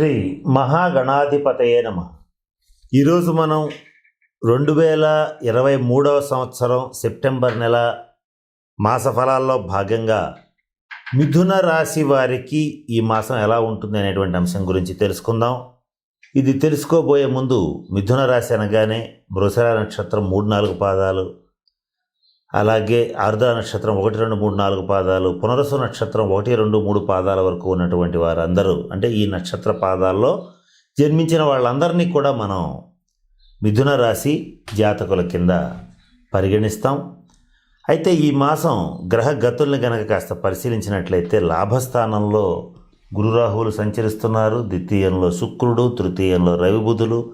శ్రీ మహాగణాధిపతయే నమ. ఈరోజు మనం రెండు వేల ఇరవై మూడవ సంవత్సరం సెప్టెంబర్ నెల మాస ఫలాల్లో భాగంగా మిథున రాశి వారికి ఈ మాసం ఎలా ఉంటుంది అనేటువంటి అంశం గురించి తెలుసుకుందాం. ఇది తెలుసుకోబోయే ముందు మిథున రాశి అనగానే మృసర నక్షత్రం మూడు నాలుగు పాదాలు అలాగే ఆర్ద్ర నక్షత్రం ఒకటి రెండు మూడు నాలుగు పాదాలు పునరసు నక్షత్రం ఒకటి రెండు మూడు పాదాల వరకు ఉన్నటువంటి వారందరూ అంటే ఈ నక్షత్ర పాదాల్లో జన్మించిన వాళ్ళందరినీ కూడా మనం మిథున రాశి జాతకుల కింద పరిగణిస్తాం. అయితే ఈ మాసం గ్రహ గతుల్ని గనక కాస్త పరిశీలించినట్లయితే లాభస్థానంలో గురురాహువులు సంచరిస్తున్నారు. ద్వితీయంలో శుక్రుడు తృతీయంలో రవిబుధులు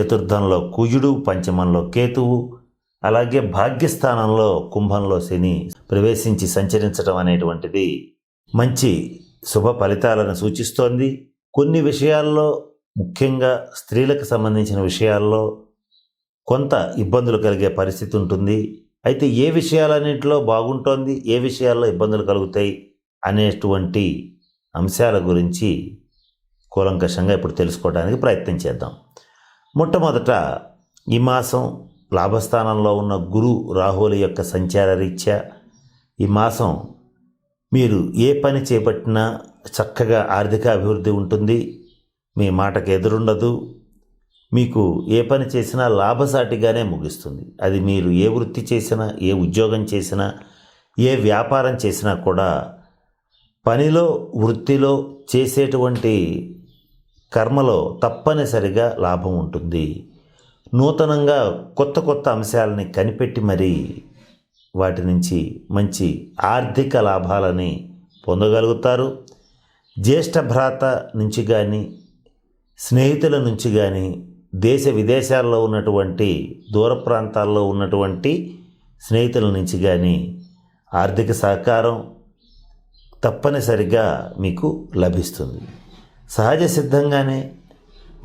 చతుర్థంలో కుజుడు పంచమంలో కేతువు అలాగే భాగ్యస్థానంలో కుంభంలో శని ప్రవేశించి సంచరించడం అనేటువంటిది మంచి శుభ ఫలితాలను సూచిస్తోంది. కొన్ని విషయాల్లో ముఖ్యంగా స్త్రీలకు సంబంధించిన విషయాల్లో కొంత ఇబ్బందులు కలిగే పరిస్థితి ఉంటుంది. అయితే ఏ విషయాలన్నింటిలో బాగుంటోంది ఏ విషయాల్లో ఇబ్బందులు కలుగుతాయి అనేటువంటి అంశాల గురించి కూలంకషంగా ఇప్పుడు తెలుసుకోవడానికి ప్రయత్నం చేద్దాం. మొట్టమొదట ఈ మాసం లాభస్థానంలో ఉన్న గురు రాహువుల యొక్క సంచార రీత్యా ఈ మాసం మీరు ఏ పని చేపట్టినా చక్కగా ఆర్థిక అభివృద్ధి ఉంటుంది. మీ మాటకు ఎదురుండదు. మీకు ఏ పని చేసినా లాభసాటిగానే ముగిస్తుంది. అది మీరు ఏ వృత్తి చేసినా ఏ ఉద్యోగం చేసినా ఏ వ్యాపారం చేసినా కూడా పనిలో వృత్తిలో చేసేటువంటి కర్మలో తప్పనిసరిగా లాభం ఉంటుంది. నూతనంగా కొత్త కొత్త అంశాలని కనిపెట్టి మరీ వాటి నుంచి మంచి ఆర్థిక లాభాలని పొందగలుగుతారు. జ్యేష్ఠ భ్రాత నుంచి కానీ స్నేహితుల నుంచి కానీ దేశ విదేశాల్లో ఉన్నటువంటి దూర ప్రాంతాల్లో ఉన్నటువంటి స్నేహితుల నుంచి కానీ ఆర్థిక సహకారం తప్పనిసరిగా మీకు లభిస్తుంది. సహజ సిద్ధంగానే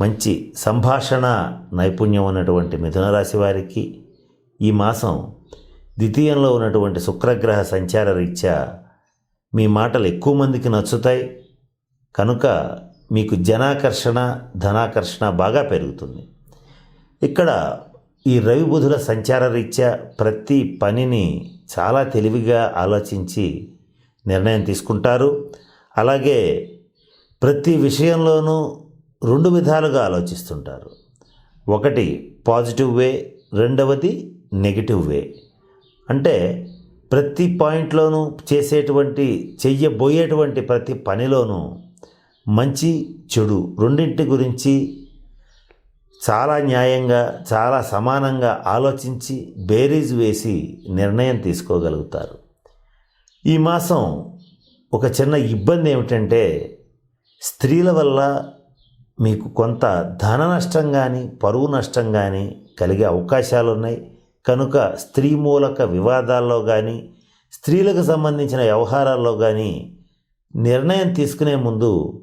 మంచి సంభాషణ నైపుణ్యం ఉన్నటువంటి మిథున రాశి వారికి ఈ మాసం ద్వితీయంలో ఉన్నటువంటి శుక్రగ్రహ సంచార రీత్యా మీ మాటలు ఎక్కువ మందికి నచ్చుతాయి. కనుక మీకు జనాకర్షణ ధనాకర్షణ బాగా పెరుగుతుంది. ఇక్కడ ఈ రవి బుధుల సంచార రీత్యా ప్రతి పనిని చాలా తెలివిగా ఆలోచించి నిర్ణయం తీసుకుంటారు. అలాగే ప్రతి విషయంలోనూ రెండు విధాలుగా ఆలోచిస్తుంటారు. ఒకటి పాజిటివ్ వే రెండవది నెగిటివ్ వే. అంటే ప్రతి పాయింట్లోనూ చేసేటువంటి చెయ్యబోయేటువంటి ప్రతి పనిలోనూ మంచి చెడు రెండింటి గురించి చాలా న్యాయంగా చాలా సమానంగా ఆలోచించి బేరీజ్ వేసి నిర్ణయం తీసుకోగలుగుతారు. ఈ మాసం ఒక చిన్న ఇబ్బంది ఏమిటంటే స్త్రీల వల్ల మీకు కొంత ధన నష్టం కానీ పరువు నష్టం కానీ కలిగే అవకాశాలు ఉన్నాయి కనుక స్త్రీ మూలక వివాదాల్లో కానీ స్త్రీలకు సంబంధించిన వ్యవహారాల్లో కానీ నిర్ణయం తీసుకునే ముందు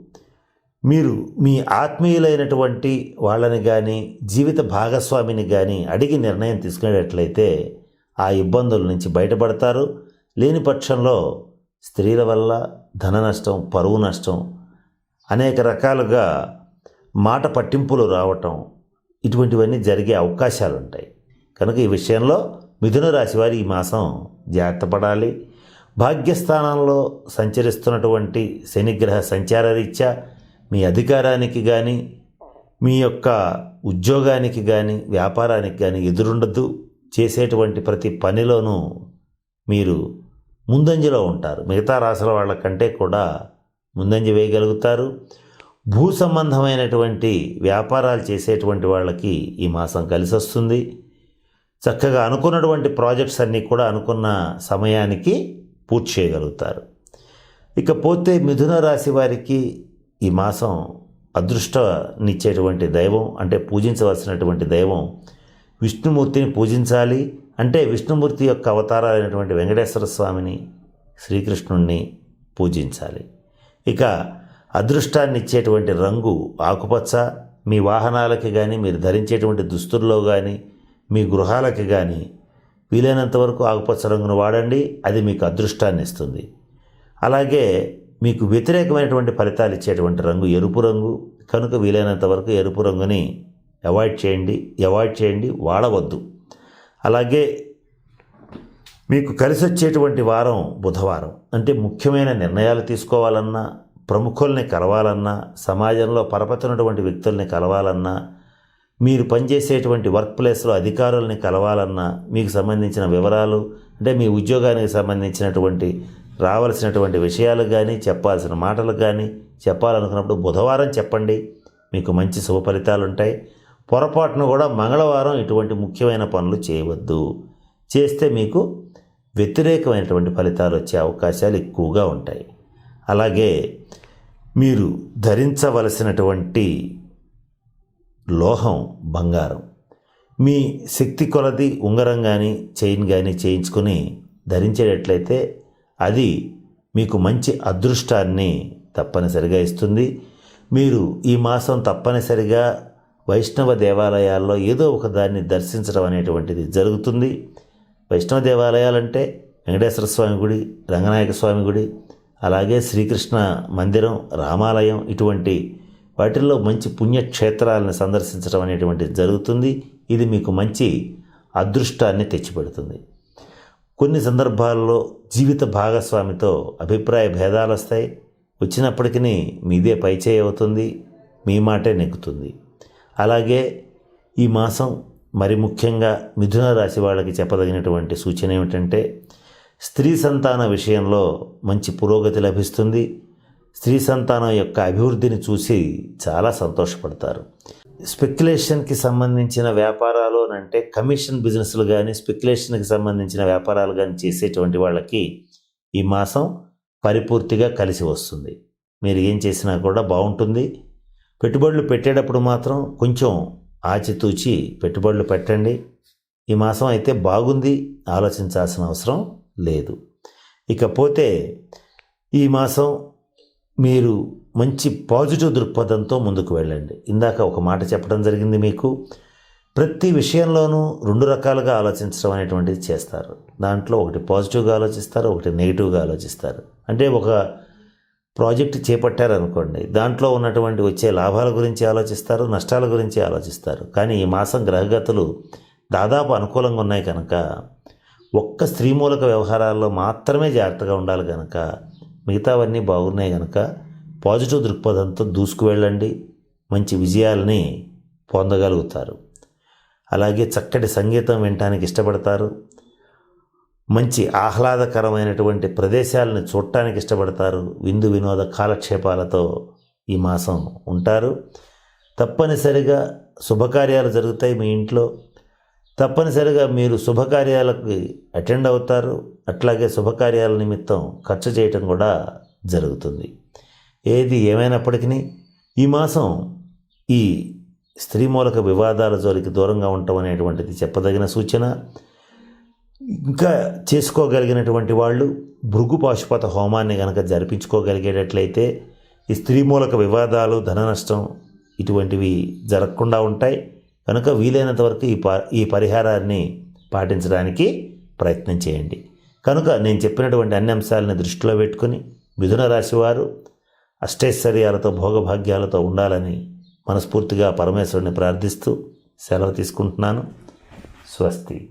మీరు మీ ఆత్మీయులైనటువంటి వాళ్ళని కానీ జీవిత భాగస్వామిని కానీ అడిగి నిర్ణయం తీసుకునేటట్లయితే ఆ ఇబ్బందుల నుంచి బయటపడతారు. లేని పక్షంలో స్త్రీల వల్ల ధన నష్టం పరువు నష్టం అనేక రకాలుగా మాట పట్టింపులు రావటం ఇటువంటివన్నీ జరిగే అవకాశాలు ఉంటాయి కనుక ఈ విషయంలో మిథున రాశి వారి ఈ మాసం జాగ్రత్త పడాలి. భాగ్యస్థానంలో సంచరిస్తున్నటువంటి శనిగ్రహ సంచార రీత్యా మీ అధికారానికి కానీ మీ యొక్క ఉద్యోగానికి కానీ వ్యాపారానికి కానీ ఎదురుండదు చేసేటువంటి ప్రతి పనిలోనూ మీరు ముందంజలో ఉంటారు. మిగతా రాశుల వాళ్ళకంటే కూడా ముందంజ వేయగలుగుతారు. భూ సంబంధమైనటువంటి వ్యాపారాలు చేసేటువంటి వాళ్ళకి ఈ మాసం కలిసి వస్తుంది చక్కగా అనుకున్నటువంటి ప్రాజెక్ట్స్ అన్నీ కూడా అనుకున్న సమయానికి పూర్తి చేయగలుగుతారు. ఇకపోతే మిథున రాశి వారికి ఈ మాసం అదృష్టనిచ్చేటువంటి దైవం అంటే పూజించవలసినటువంటి దైవం విష్ణుమూర్తిని పూజించాలి. అంటే విష్ణుమూర్తి యొక్క అవతారాలైనటువంటి వెంకటేశ్వర స్వామిని శ్రీకృష్ణుణ్ణి పూజించాలి. ఇక అదృష్టాన్ని ఇచ్చేటువంటి రంగు ఆకుపచ్చ మీ వాహనాలకి కానీ మీరు ధరించేటువంటి దుస్తుల్లో కానీ మీ గృహాలకి కానీ వీలైనంత వరకు ఆకుపచ్చ రంగును వాడండి అది మీకు అదృష్టాన్ని ఇస్తుంది అలాగే మీకు వ్యతిరేకమైనటువంటి ఫలితాలు ఇచ్చేటువంటి రంగు ఎరుపు రంగు కనుక వీలైనంత వరకు ఎరుపు రంగుని అవాయిడ్ చేయండి అవాయిడ్ చేయండి వాడవద్దు. అలాగే మీకు కలిసి వచ్చేటువంటి వారం బుధవారం అంటే ముఖ్యమైన నిర్ణయాలు తీసుకోవాలన్నా ప్రముఖుల్ని కలవాలన్నా సమాజంలో పరపతున్నటువంటి వ్యక్తుల్ని కలవాలన్నా మీరు పనిచేసేటువంటి వర్క్ ప్లేస్లో అధికారుల్ని కలవాలన్నా మీకు సంబంధించిన వివరాలు అంటే మీ ఉద్యోగానికి సంబంధించినటువంటి రావాల్సినటువంటి విషయాలు కానీ చెప్పాల్సిన మాటలు కానీ చెప్పాలనుకున్నప్పుడు బుధవారం చెప్పండి. మీకు మంచి శుభ ఫలితాలు ఉంటాయి పొరపాటును కూడా మంగళవారం ఇటువంటి ముఖ్యమైన పనులు చేయవద్దు. చేస్తే మీకు వ్యతిరేకమైనటువంటి ఫలితాలు వచ్చే అవకాశాలు ఎక్కువగా ఉంటాయి. అలాగే మీరు ధరించవలసినటువంటి లోహం బంగారం. మీ శక్తి కొలది ఉంగరం కానీ చైన్ కానీ చేయించుకొని ధరించేటట్లయితే అది మీకు మంచి అదృష్టాన్ని తప్పనిసరిగా ఇస్తుంది. మీరు ఈ మాసం తప్పనిసరిగా వైష్ణవ దేవాలయాల్లో ఏదో ఒక దాన్ని దర్శించడం అనేటువంటిది జరుగుతుంది. వైష్ణవ దేవాలయాలంటే వెంకటేశ్వర స్వామి గుడి రంగనాయక స్వామి గుడి అలాగే శ్రీకృష్ణ మందిరం రామాలయం ఇటువంటి వాటిల్లో మంచి పుణ్యక్షేత్రాలను సందర్శించడం అనేటువంటిది జరుగుతుంది. ఇది మీకు మంచి అదృష్టాన్ని తెచ్చిపెడుతుంది. కొన్ని సందర్భాల్లో జీవిత భాగస్వామితో అభిప్రాయ భేదాలు వస్తాయి. వచ్చినప్పటికీ మీదే పైచేయి అవుతుంది మీ మాటే నెగ్గుతుంది అలాగే ఈ మాసం మరి ముఖ్యంగా మిథున రాశి వాళ్ళకి చెప్పదగినటువంటి సూచన ఏమిటంటే స్త్రీ సంతాన విషయంలో మంచి పురోగతి లభిస్తుంది. స్త్రీ సంతానం యొక్క అభివృద్ధిని చూసి చాలా సంతోషపడతారు. స్పెక్యులేషన్కి సంబంధించిన వ్యాపారాలు అని అంటే కమిషన్ బిజినెస్లు కానీ స్పెక్యులేషన్కి సంబంధించిన వ్యాపారాలు కానీ చేసేటువంటి వాళ్ళకి ఈ మాసం పరిపూర్తిగా కలిసి వస్తుంది. మీరు ఏం చేసినా కూడా బాగుంటుంది. పెట్టుబడులు పెట్టేటప్పుడు మాత్రం కొంచెం ఆచితూచి పెట్టుబడులు పెట్టండి. ఈ మాసం అయితే బాగుంది. ఆలోచించాల్సిన అవసరం లేదు. ఇకపోతే ఈ మాసం మీరు మంచి పాజిటివ్ దృక్పథంతో ముందుకు వెళ్ళండి. ఇందాక ఒక మాట చెప్పడం జరిగింది మీకు. ప్రతి విషయంలోనూ రెండు రకాలుగా ఆలోచించడం అనేటువంటిది చేస్తారు. దాంట్లో ఒకటి పాజిటివ్గా ఆలోచిస్తారు ఒకటి నెగిటివ్గా ఆలోచిస్తారు. అంటే ఒక ప్రాజెక్ట్ చేపట్టారనుకోండి దాంట్లో ఉన్నటువంటి వచ్చే లాభాల గురించి ఆలోచిస్తారు నష్టాల గురించి ఆలోచిస్తారు. కానీ ఈ మాసం గ్రహగతులు దాదాపు అనుకూలంగా ఉన్నాయి కనుక ఒక్క స్త్రీమూలక వ్యవహారాల్లో మాత్రమే జాగ్రత్తగా ఉండాలి కనుక మిగతావన్నీ బాగున్నాయి కనుక పాజిటివ్ దృక్పథంతో దూసుకు వెళ్ళండి మంచి విజయాలని పొందగలుగుతారు. అలాగే చక్కటి సంగీతం వినటానికి ఇష్టపడతారు. మంచి ఆహ్లాదకరమైనటువంటి ప్రదేశాలను చూడటానికి ఇష్టపడతారు. విందు వినోద కాలక్షేపాలతో ఈ మాసం ఉంటారు. తప్పనిసరిగా శుభకార్యాలు జరుగుతాయి మీ ఇంట్లో. తప్పనిసరిగా మీరు శుభకార్యాలకి అటెండ్ అవుతారు. అట్లాగే శుభకార్యాల నిమిత్తం ఖర్చు చేయటం కూడా జరుగుతుంది. ఏది ఏమైనప్పటికీ ఈ మాసం ఈ స్త్రీ మూలక వివాదాల జోలికి దూరంగా ఉండటం అనేటువంటిది చెప్పదగిన సూచన. ఇంకా చేసుకోగలిగినటువంటి వాళ్ళు భృగు పాశుపత హోమాన్ని కనుక జరిపించుకోగలిగేటట్లయితే ఈ స్త్రీ మూలక వివాదాలు ధన నష్టం ఇటువంటివి జరగకుండా ఉంటాయి. కనుక వీలైనంత వరకు ఈ ప ఈ పరిహారాన్ని పాటించడానికి ప్రయత్నం చేయండి. కనుక నేను చెప్పినటువంటి అన్ని అంశాలని దృష్టిలో పెట్టుకుని మిథున రాశివారు అష్టైశ్వర్యాలతో భోగభాగ్యాలతో ఉండాలని మనస్ఫూర్తిగా పరమేశ్వరుని ప్రార్థిస్తూ సెలవు తీసుకుంటున్నాను. స్వస్తి.